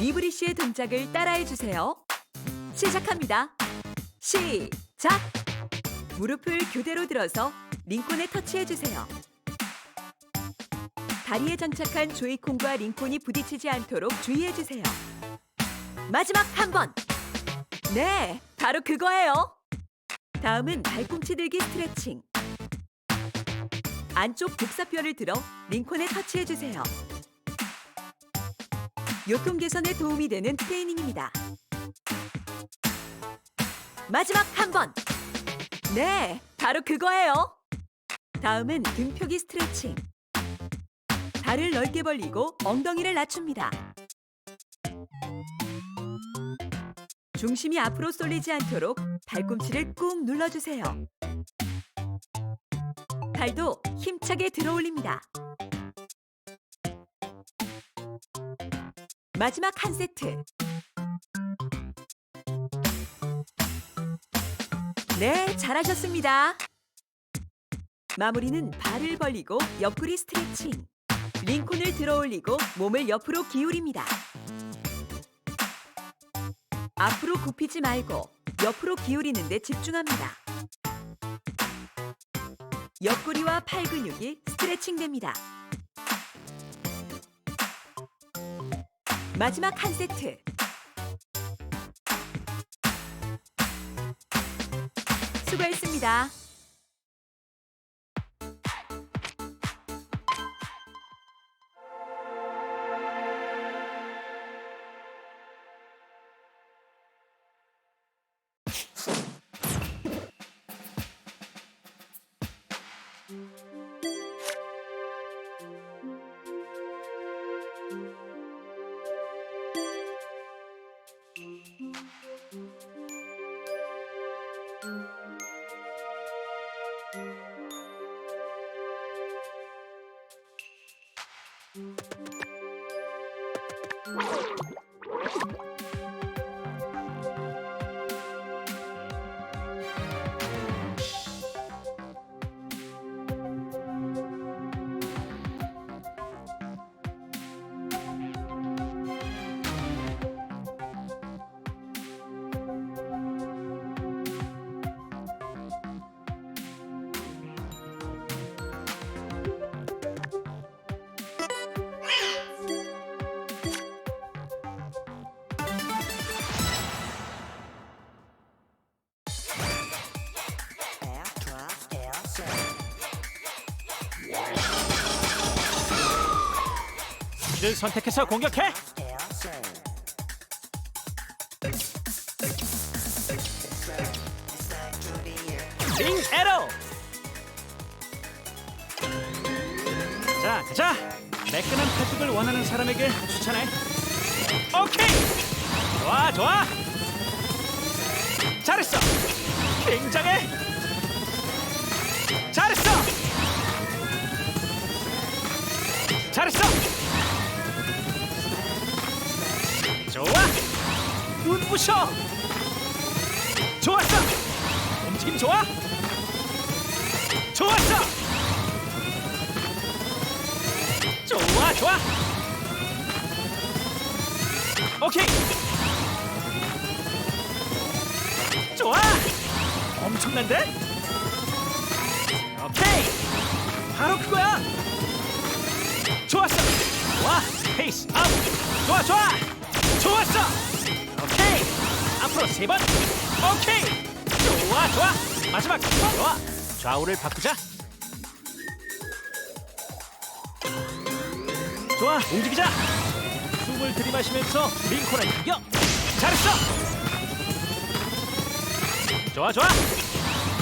니브리 씨의 동작을 따라해 주세요. 시작합니다. 시작. 무릎을 교대로 들어서 링콘에 터치해 주세요. 다리에 장착한 조이콘과 링콘이 부딪히지 않도록 주의해 주세요. 마지막 한 번. 네, 바로 그거예요. 다음은 발꿈치 들기 스트레칭. 안쪽 복사뼈를 들어 링콘에 터치해 주세요. 요통 개선에 도움이 되는 트레이닝입니다. 마지막 한 번. 네, 바로 그거예요. 다음은 등 펴기 스트레칭. 발을 넓게 벌리고 엉덩이를 낮춥니다. 중심이 앞으로 쏠리지 않도록 발꿈치를 꾹 눌러주세요. 발도 힘차게 들어 올립니다. 마지막 한 세트. 네, 잘하셨습니다. 마무리는 발을 벌리고 옆구리 스트레칭. 링콘을 들어 올리고 몸을 옆으로 기울입니다. 앞으로 굽히지 말고 옆으로 기울이는 데 집중합니다. 옆구리와 팔 근육이 스트레칭 됩니다. 마지막 한 세트. 수고했습니다. Thank you. 선택해서 공격해. 링 에러. 자, 가자. 매끈한 팔뚝을 원하는 사람에게 추천해. 오케이. 좋아, 좋아. 잘했어. 굉장해. 잘했어. 잘했어. 좋아! 눈부셔! 좋았어! 움직임 좋아! 좋았어! 좋아 좋아! 오케이! 좋아! 엄청난데? 오케이! 바로 그거야! 좋았어! 좋아! 페이스 업! 좋아 좋아! 좋았어! 오케이! 앞으로 세 번! 오케이! 좋아, 좋아! 마지막! 좋아! 좌우를 바꾸자! 좋아, 움직이자! 숨을 들이마시면서 링콘을 이겨! 잘했어! 좋아, 좋아!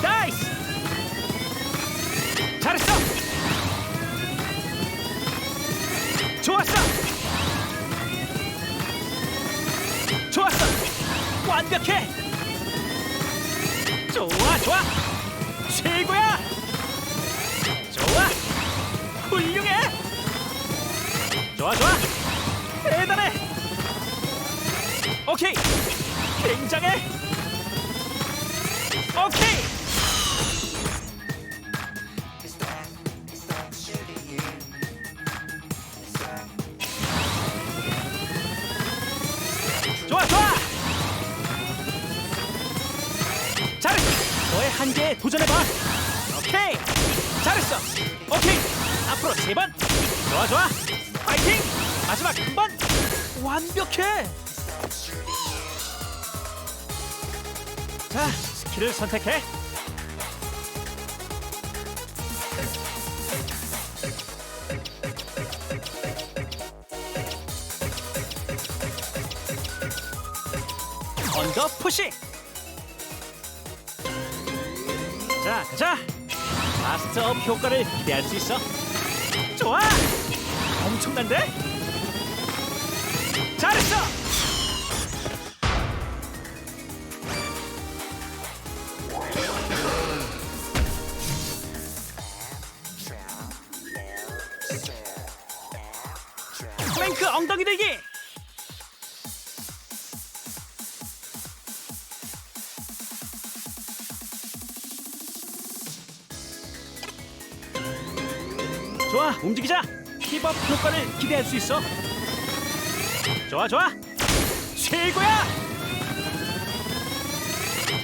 나이스! 잘했어! 좋았어! 좋았어! 완벽해! 좋아 좋아! 최고야! 좋아! 훌륭해! 좋아 좋아! 대단해! 오케이! 굉장해! 선택해. 언더 푸시. 자, 가자. 마스터 업 효과를 기대할 수 있어. 좋아. 엄청난데? 잘했어. 기대할 수 있어. 좋아, 좋아. 최고야.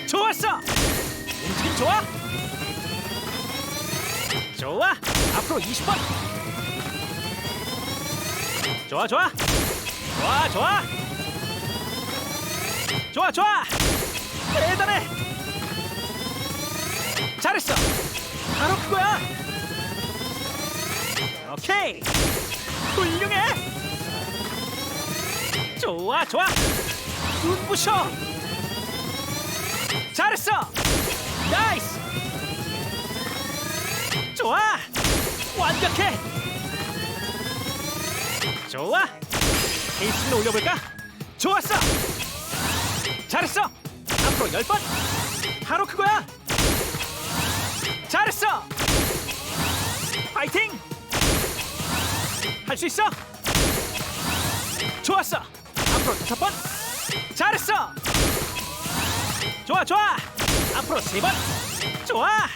좋았어. 움직임 좋아. 좋아. 앞으로 20번. 좋아, 좋아. 좋아, 좋아. 좋아, 좋아. 대단해. 잘했어. 바로 그거야. 오케이 훌륭해. 좋아 좋아. 눈부셔. 잘했어. 나이스. 좋아. 완벽해. 좋아. 페이스를 올려볼까? 좋았어. 잘했어. 앞으로 열 번. 바로 그거야. 잘했어. 파이팅 할 수 있어? 좋았어. 앞으로 다섯 번. 잘했어. 좋아, 좋아. 앞으로 세 번. 좋아.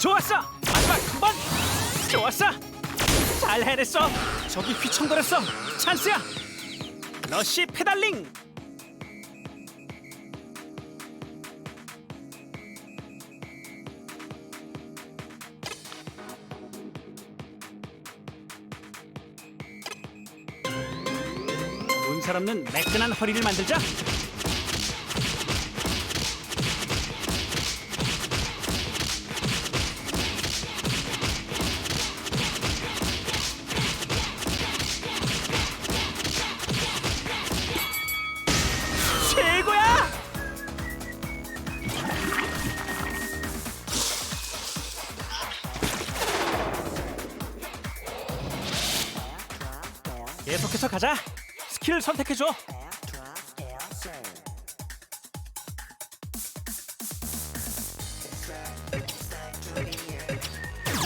좋았어. 마지막 한 번. 좋았어. 잘 해냈어. 저기 휘청거렸어. 찬스야. 러시 페달링. 눈살 없는 매끈한 허리를 만들자.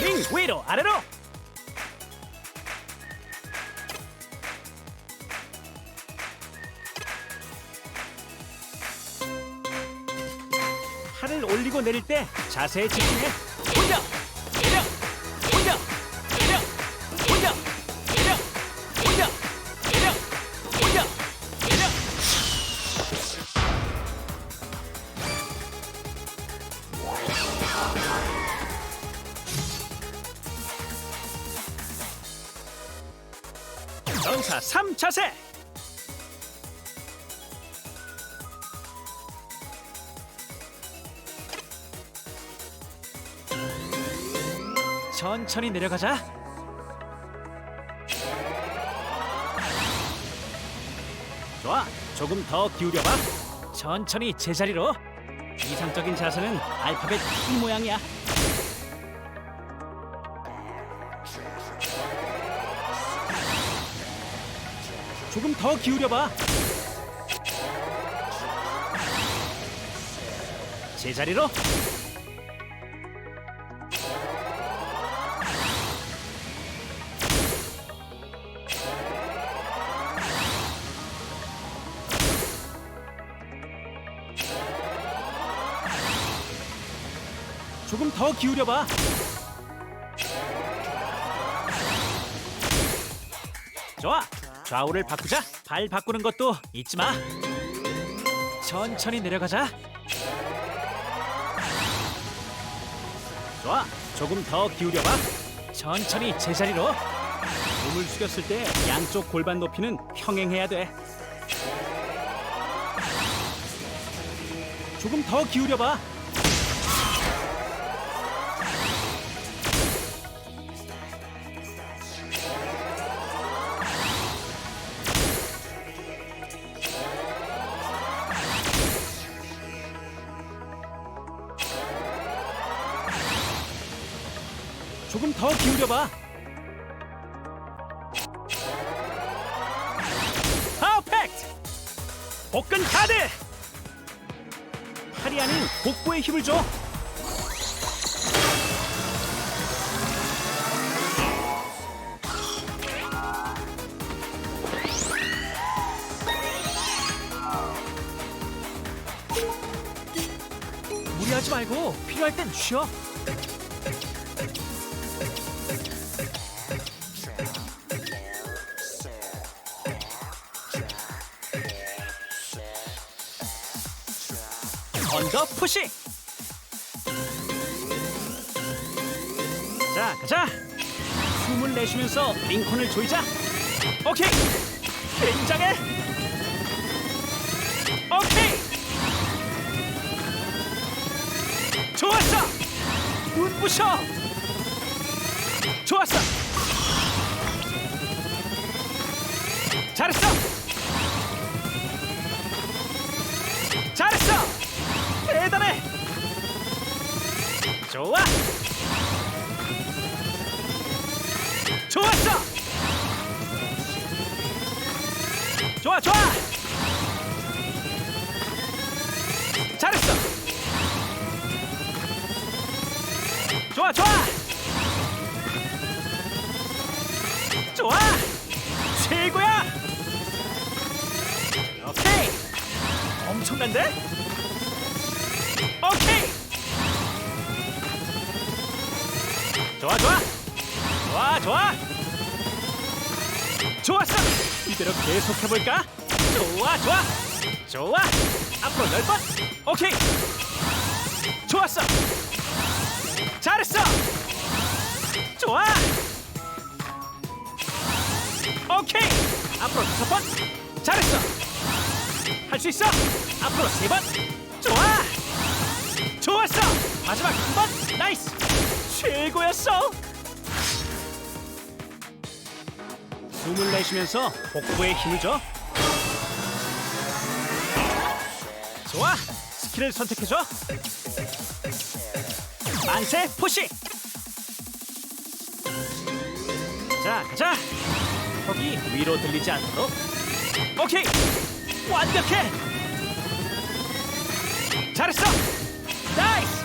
링 위로 아래로. 팔을 올리고 내릴 때 자세에 집중해. 천천히 내려가자. 좋아, 조금 더 기울여봐. 천천히 제자리로. 이상적인 자세는 알파벳 E 모양이야. 조금 더 기울여봐. 제자리로. 더 기울여봐. 좋아. 좌우를 바꾸자. 발 바꾸는 것도 잊지 마. 천천히 내려가자. 좋아. 조금 더 기울여봐. 천천히 제자리로. 몸을 숙였을 때 양쪽 골반 높이는 평행해야 돼. 조금 더 기울여 봐. 조금 더 기울여 봐. 퍼펙트! 복근 카드! 팔이 아닌 복부에 힘을 줘. 무리하지 말고 필요할 땐 쉬어. 더 푸시. 자, 가자. 숨을 내쉬면서 링컨을 조이자. 오케이. 굉장해. 오케이. 좋았어. 눈부셔. 좋았어. 잘했어. 좋아. 좋았어. 좋아, 좋아. 잘했어. 좋아, 좋아. 좋아. 최고야. 오케이. 엄청난데? 좋아 좋아. 좋아 좋아. 좋았어. 이대로 계속 해볼까? 좋아 좋아. 좋아. 앞으로 열 번. 오케이. 좋았어. 잘했어. 좋아. 오케이. 앞으로 다섯 번. 잘했어. 할 수 있어. 앞으로 세 번. 좋아. 좋았어. 마지막 한 번. 나이스. 최고였어. 숨을 내쉬면서 복부에 힘을 줘. 좋아. 스킬을 선택해줘. 만세 푸시. 자, 가자. 거기 위로 들리지 않도록. 오케이. 완벽해. 잘했어. 나이스.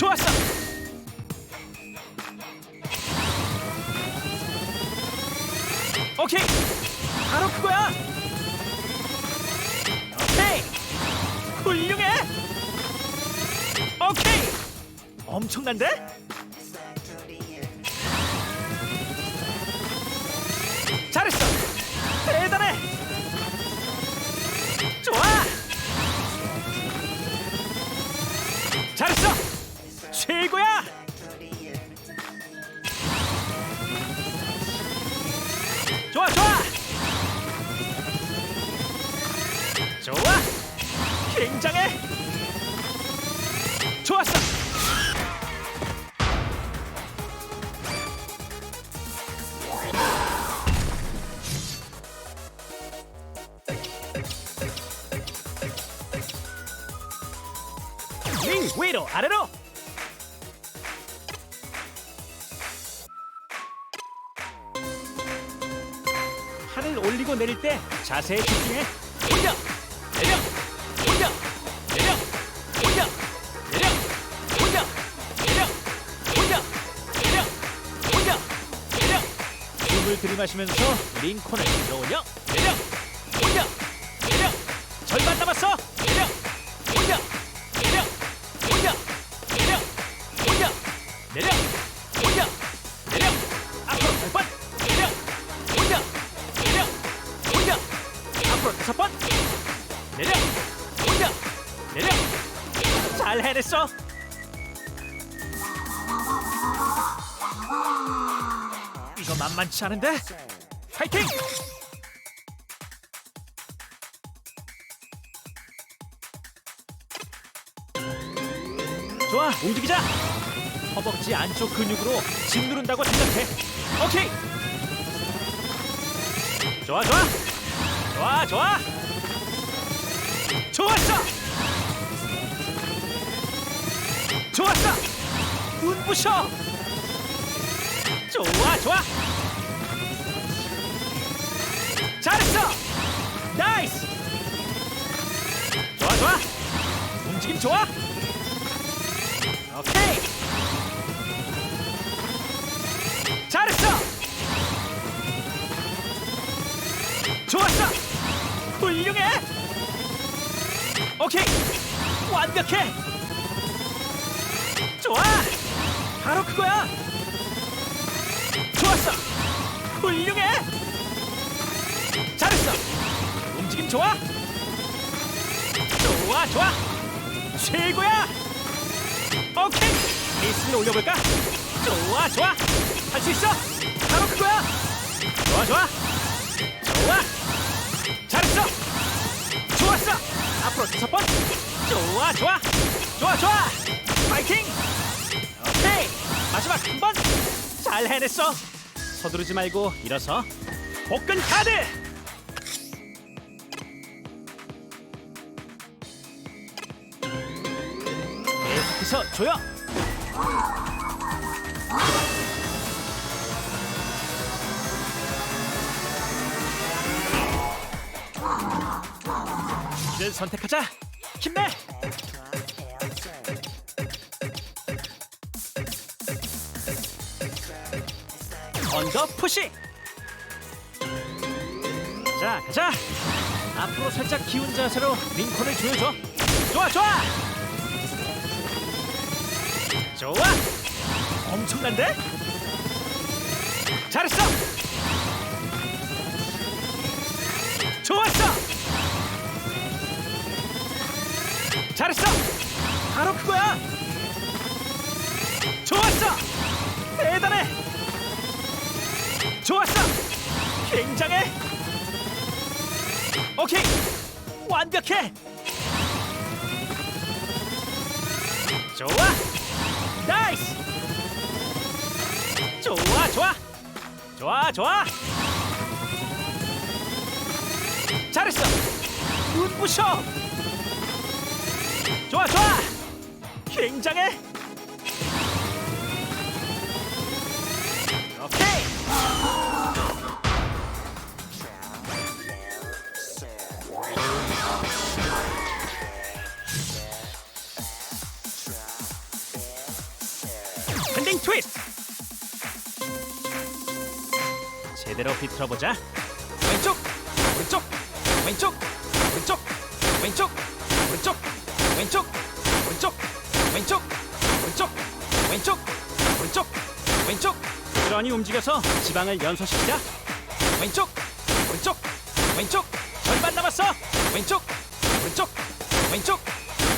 좋았어. 오케이. 바로 그거야. 오케이. 훌륭해. 오케이. 엄청난데? 최고야. 좋아 좋아. 좋아. 굉장해. 좋았어. 링 위로 아래로. 올리고 내릴 때 자세에 집중해. 올려, 내려, 올려, 내려, 올려, 내려, 올려, 내려, 올려, 내려, 올려, 내려. 숨을 들이마시면서 링콘을 들어올려, 이거 만만치 않은데? 파이팅! 좋아, 움직이자. 허벅지 안쪽 근육으로 집 누른다고 생각해. 오케이. 좋아, 좋아. 좋아, 좋아. 좋았어. 좋았어. 눈부셔. 좋아, 좋아. 잘했어. 나이스. 좋아, 좋아. 움직임 좋아. 오케이. 잘했어. 좋았어. 훌륭해. 오케이. 완벽해. 좋아. 바로 그거야. 좋았어. 훌륭해. 잘했어. 움직임 좋아. 좋아, 좋아. 최고야. 오케이. 페이스를 올려볼까? 좋아, 좋아. 할 수 있어. 바로 그거야. 좋아, 좋아. 좋아. 잘했어. 좋았어. 앞으로 다섯 번. 좋아, 좋아. 좋아, 좋아. 파이팅. 오케이. 마지막 한 번. 잘 해냈어. 서두르지 말고 일어서. 복근 카드. 계속해서 조여. 를 선택하자. 힘내. 언더 푸시. 자, 가자. 앞으로 살짝 기운 자세로 링컨을 조여줘. 좋아, 좋아. 좋아. 엄청난데? 잘했어. 좋았어. 잘했어. 바로 그거야. 굉장해. 오케이. 완벽해. 좋아. 나이스. 좋아 좋아. 좋아 좋아. 잘했어. 눈부셔. 좋아 좋아. 굉장해 제대로 비틀어 보자 왼쪽 오른쪽 왼쪽 오른쪽 왼쪽 오른쪽 왼쪽 오른쪽 왼쪽 오른쪽 왼쪽 오른쪽 왼쪽 부지런히 움직여서 지방을 연소시키자. 왼쪽 오른쪽 왼쪽 절반 남았어 왼쪽 오른쪽 왼쪽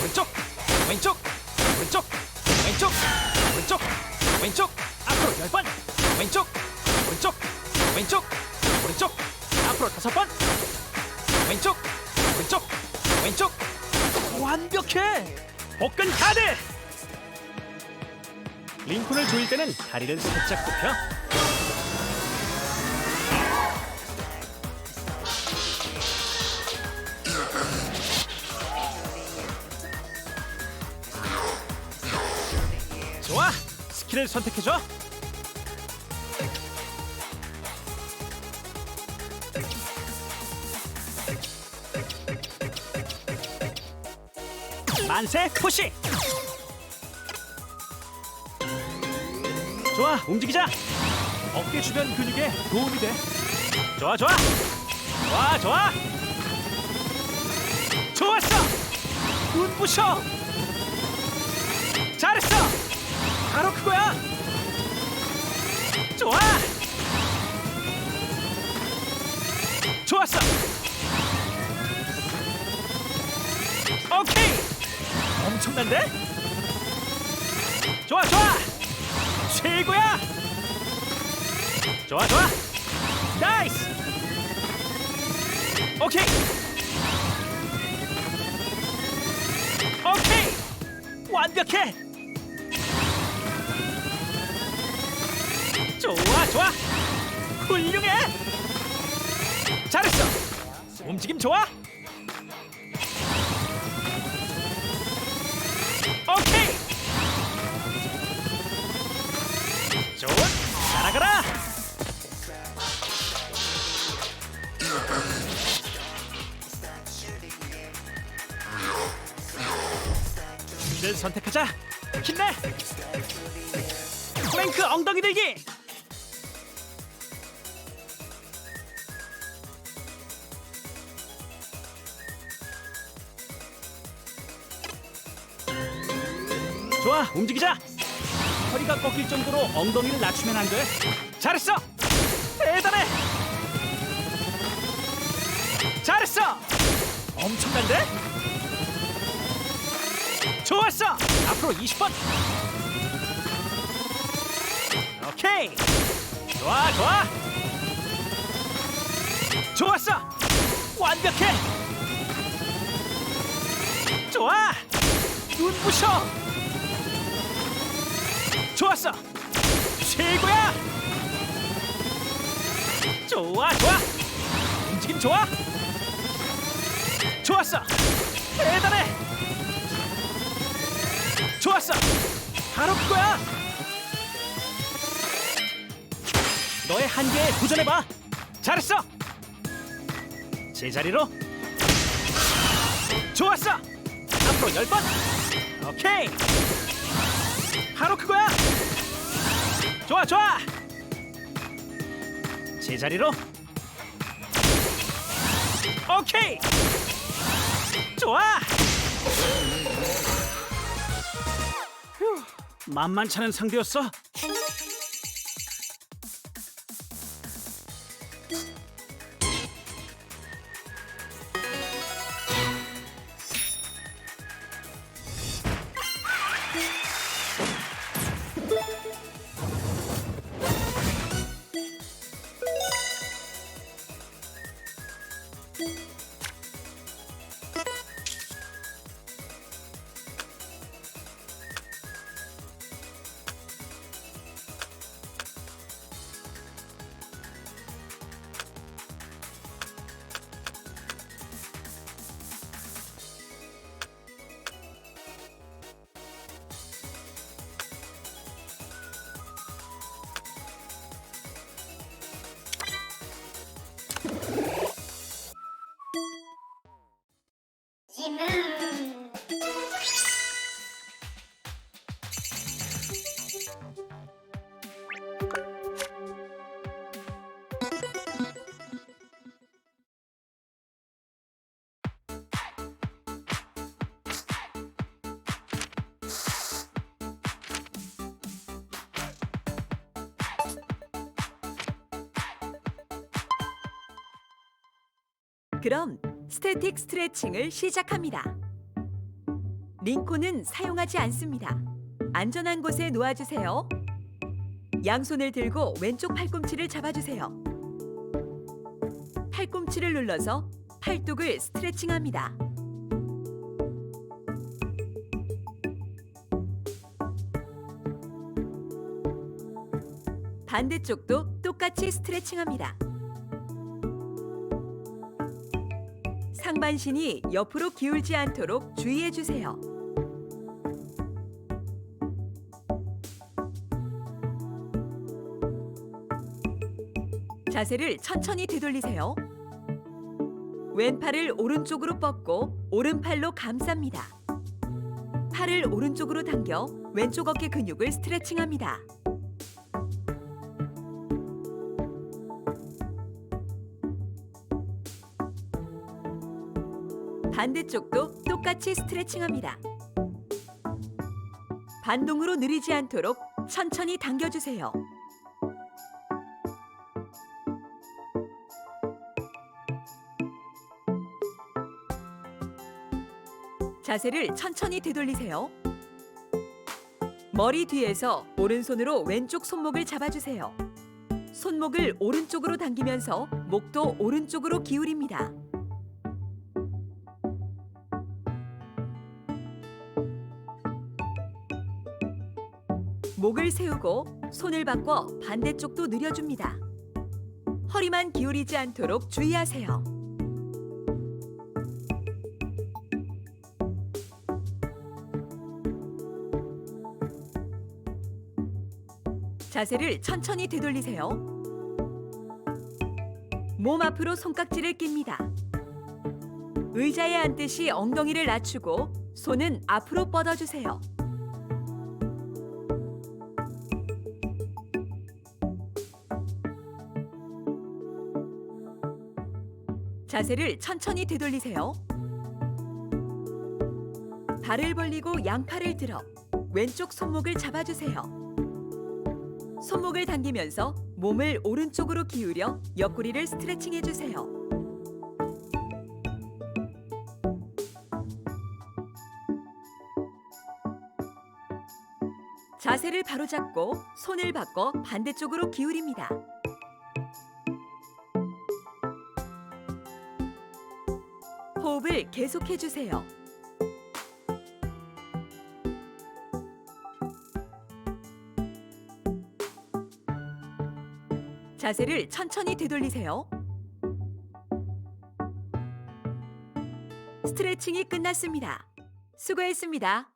오른쪽 왼쪽 오른쪽 왼쪽 오른쪽 왼쪽 앞으로 열 번 왼쪽 오른쪽 왼쪽 오른쪽 앞으로 다섯 번. 왼쪽 오른쪽 왼쪽. 완벽해. 복근 카드. 링콘을 조일 때는 다리를 살짝 굽혀. 좋아. 스킬을 선택해줘 만세 푸시. 좋아 움직이자. 어깨 주변 근육에 도움이 돼. 좋아 좋아. 좋아 좋아. 좋았어. 눈부셔. 잘했어. 바로 그거야. 좋아. 좋았어. 오케이 엄청난데? 좋아 좋아! 최고야! 좋아 좋아! 나이스! 오케이! 오케이! 완벽해! 좋아 좋아! 훌륭해! 잘했어! 움직임 좋아 를 선택하자. 힘내. 플랭크 엉덩이 들기. 좋아 움직이자. 허리가 꺾일 정도로 엉덩이를 낮추면 안 돼. 잘했어. 대단해. 잘했어. 엄청난데 좋았어! 앞으로 20번. 오케이. 좋아 좋아. 좋았어. 완벽해. 좋아. 눈부셔. 좋았어. 최고야. 좋아 좋아. 움직임 좋아. 좋았어. 대단해 좋았어. 바로 그거야. 너의 한계에 도전해봐. 잘했어. 제자리로. 좋았어. 앞으로 열 번. 오케이. 바로 그거야. 좋아 좋아. 제자리로. 오케이. 좋아 만만찮은 상대였어 그럼 스태틱 스트레칭을 시작합니다. 링콘은 사용하지 않습니다. 안전한 곳에 놓아주세요. 양손을 들고 왼쪽 팔꿈치를 잡아주세요. 팔꿈치를 눌러서 팔뚝을 스트레칭합니다. 반대쪽도 똑같이 스트레칭합니다. 상반신이 옆으로 기울지 않도록 주의해 주세요. 자세를 천천히 되돌리세요. 왼팔을 오른쪽으로 뻗고 오른팔로 감쌉니다. 팔을 오른쪽으로 당겨 왼쪽 어깨 근육을 스트레칭합니다. 반대쪽도 똑같이 스트레칭합니다. 반동으로 느리지 않도록 천천히 당겨주세요. 자세를 천천히 되돌리세요. 머리 뒤에서 오른손으로 왼쪽 손목을 잡아주세요. 손목을 오른쪽으로 당기면서 목도 오른쪽으로 기울입니다. 목을 세우고 손을 바꿔 반대쪽도 늘려줍니다. 허리만 기울이지 않도록 주의하세요. 자세를 천천히 되돌리세요. 몸 앞으로 손깍지를 낍니다. 의자에 앉듯이 엉덩이를 낮추고 손은 앞으로 뻗어주세요. 자세를 천천히 되돌리세요. 발을 벌리고 양팔을 들어 왼쪽 손목을 잡아주세요. 손목을 당기면서 몸을 오른쪽으로 기울여 옆구리를 스트레칭 해주세요. 자세를 바로잡고 손을 바꿔 반대쪽으로 기울입니다. 호흡을 계속해 주세요. 자세를 천천히 되돌리세요. 스트레칭이 끝났습니다. 수고했습니다.